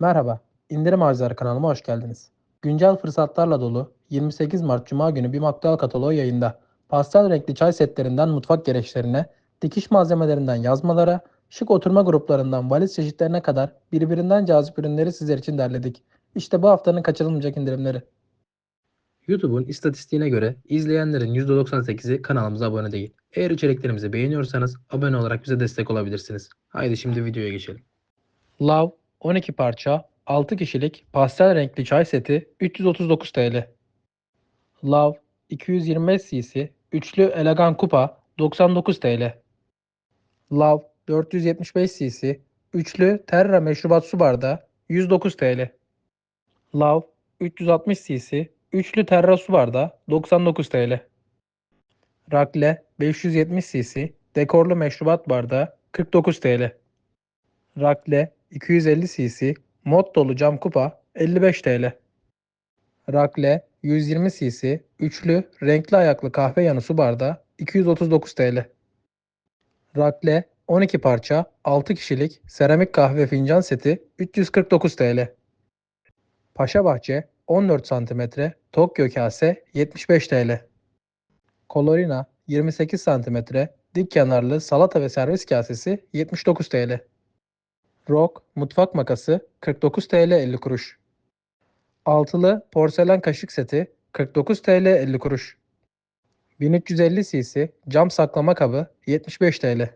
Merhaba, İndirim Arzuları kanalıma hoş geldiniz. Güncel fırsatlarla dolu 28 Mart Cuma günü bir maktul kataloğu yayında. Pastel renkli çay setlerinden mutfak gereçlerine, dikiş malzemelerinden yazmalara, şık oturma gruplarından valiz çeşitlerine kadar birbirinden cazip ürünleri sizler için derledik. İşte bu haftanın kaçırılmayacak indirimleri. YouTube'un istatistiğine göre izleyenlerin %98'i kanalımıza abone değil. Eğer içeriklerimizi beğeniyorsanız abone olarak bize destek olabilirsiniz. Haydi şimdi videoya geçelim. Love 12 parça 6 kişilik pastel renkli çay seti 339 TL. Love 225 cc üçlü elegan kupa 99 TL. Love 475 cc üçlü Terra meşrubat su bardağı 109 TL. Love 360 cc üçlü Terra su bardağı 99 TL. Rakle 570 cc dekorlu meşrubat bardağı 49 TL. Rakle 250 cc mod dolu cam kupa 55 TL. Rakle 120 cc üçlü renkli ayaklı kahve yanı su bardağı 239 TL. Rakle 12 parça 6 kişilik seramik kahve fincan seti 349 TL. Paşa Bahçe 14 cm Tokyo kase 75 TL. Colorina 28 cm dik kenarlı salata ve servis kasesi 79 TL. Rock mutfak makası 49 TL 50 kuruş. Altılı porselen kaşık seti 49 TL 50 kuruş. 1350 cc cam saklama kabı 75 TL.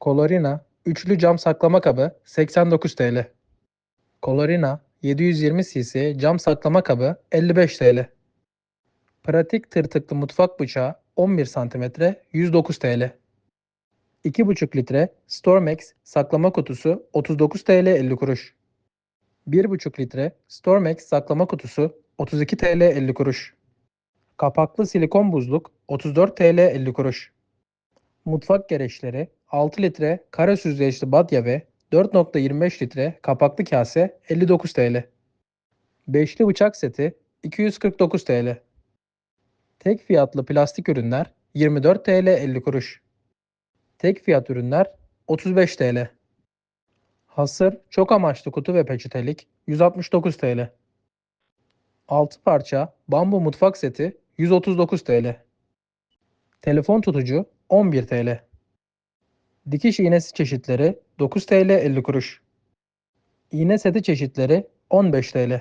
Colorina üçlü cam saklama kabı 89 TL. Colorina 720 cc cam saklama kabı 55 TL. Pratik tırtıklı mutfak bıçağı 11 cm 109 TL. 2,5 litre Stormex saklama kutusu 39 TL 50 kuruş. 1,5 litre Stormex saklama kutusu 32 TL 50 kuruş. Kapaklı silikon buzluk 34 TL 50 kuruş. Mutfak gereçleri 6 litre kare süzgeçli badya ve 4.25 litre kapaklı kase 59 TL. Beşli bıçak seti 249 TL. Tek fiyatlı plastik ürünler 24 TL 50 kuruş. Tek fiyat ürünler 35 TL. Hasır çok amaçlı kutu ve peçetelik 169 TL. 6 parça bambu mutfak seti 139 TL. Telefon tutucu 11 TL. Dikiş iğnesi çeşitleri 9 TL 50 kuruş. İğne seti çeşitleri 15 TL.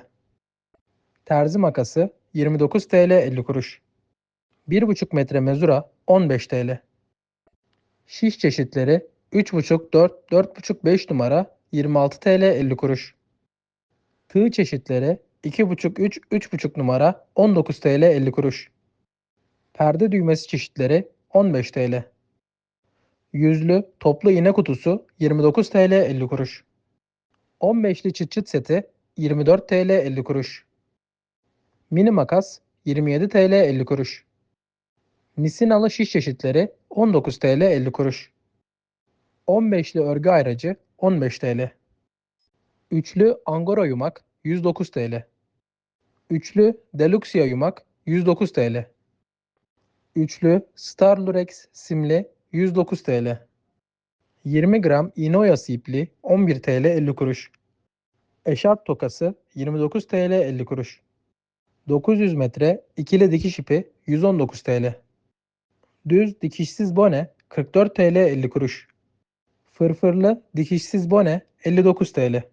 Terzi makası 29 TL 50 kuruş. 1,5 metre mezura 15 TL. Şiş çeşitleri 3,5, 4, 4,5, 5 numara 26 TL 50 kuruş. Tığ çeşitleri 2,5, 3, 3,5 numara 19 TL 50 kuruş. Perde düğmesi çeşitleri 15 TL. Yüzlü toplu iğne kutusu 29 TL 50 kuruş. 15'li çıt çıt seti 24 TL 50 kuruş. Mini makas 27 TL 50 kuruş. Nisinalı şiş çeşitleri 19 TL 50 kuruş. 15'li örgü ayracı 15 TL. Üçlü Angora yumak 109 TL. Üçlü Deluxia yumak 109 TL. Üçlü Star Lurex simli 109 TL. 20 gram iğne oyası ipli 11 TL 50 kuruş. Eşarp tokası 29 TL 50 kuruş. 900 metre ikili dikiş ipi 119 TL. Düz dikişsiz bone 44 TL 50 kuruş. Fırfırlı dikişsiz bone 59 TL.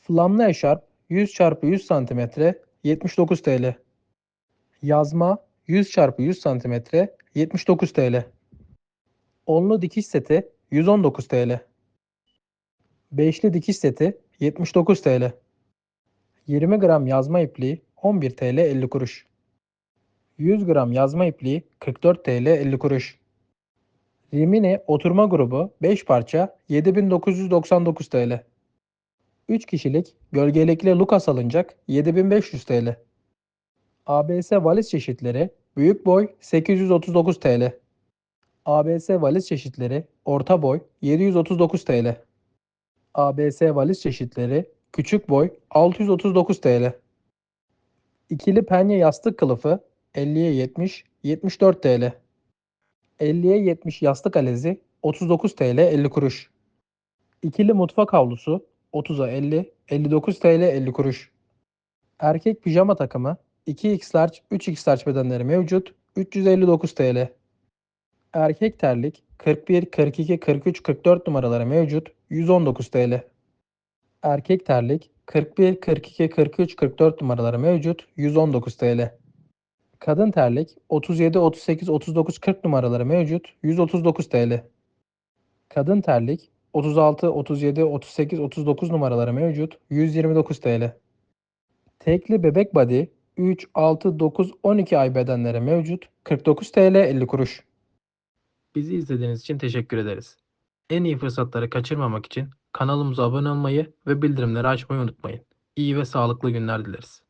Flamlı eşarp 100 x 100 cm 79 TL. Yazma 100 x 100 cm 79 TL. Onlu dikiş seti 119 TL. Beşli dikiş seti 79 TL. 20 gram yazma ipliği 11 TL 50 kuruş. 100 gram yazma ipliği 44 TL 50 kuruş. Rimini oturma grubu 5 parça 7999 TL. 3 kişilik gölgelikli Lucas alınacak 7500 TL. ABS valiz çeşitleri büyük boy 839 TL. ABS valiz çeşitleri orta boy 739 TL. ABS valiz çeşitleri küçük boy 639 TL. İkili penye yastık kılıfı 50'ye 70 74 TL. 50'ye 70 yastık alezi 39 TL 50 kuruş. İkili mutfak havlusu 30'a 50, 59 TL 50 kuruş. Erkek pijama takımı 2x large, 3x large bedenleri mevcut 359 TL. Erkek terlik 41, 42, 43, 44 numaraları mevcut 119 TL. Erkek terlik 41, 42, 43, 44 numaraları mevcut 119 TL. Kadın terlik 37, 38, 39, 40 numaraları mevcut 139 TL. Kadın terlik 36, 37, 38, 39 numaraları mevcut 129 TL. Tekli bebek body 3, 6, 9, 12 ay bedenleri mevcut 49 TL 50 kuruş. Bizi izlediğiniz için teşekkür ederiz. En iyi fırsatları kaçırmamak için kanalımıza abone olmayı ve bildirimleri açmayı unutmayın. İyi ve sağlıklı günler dileriz.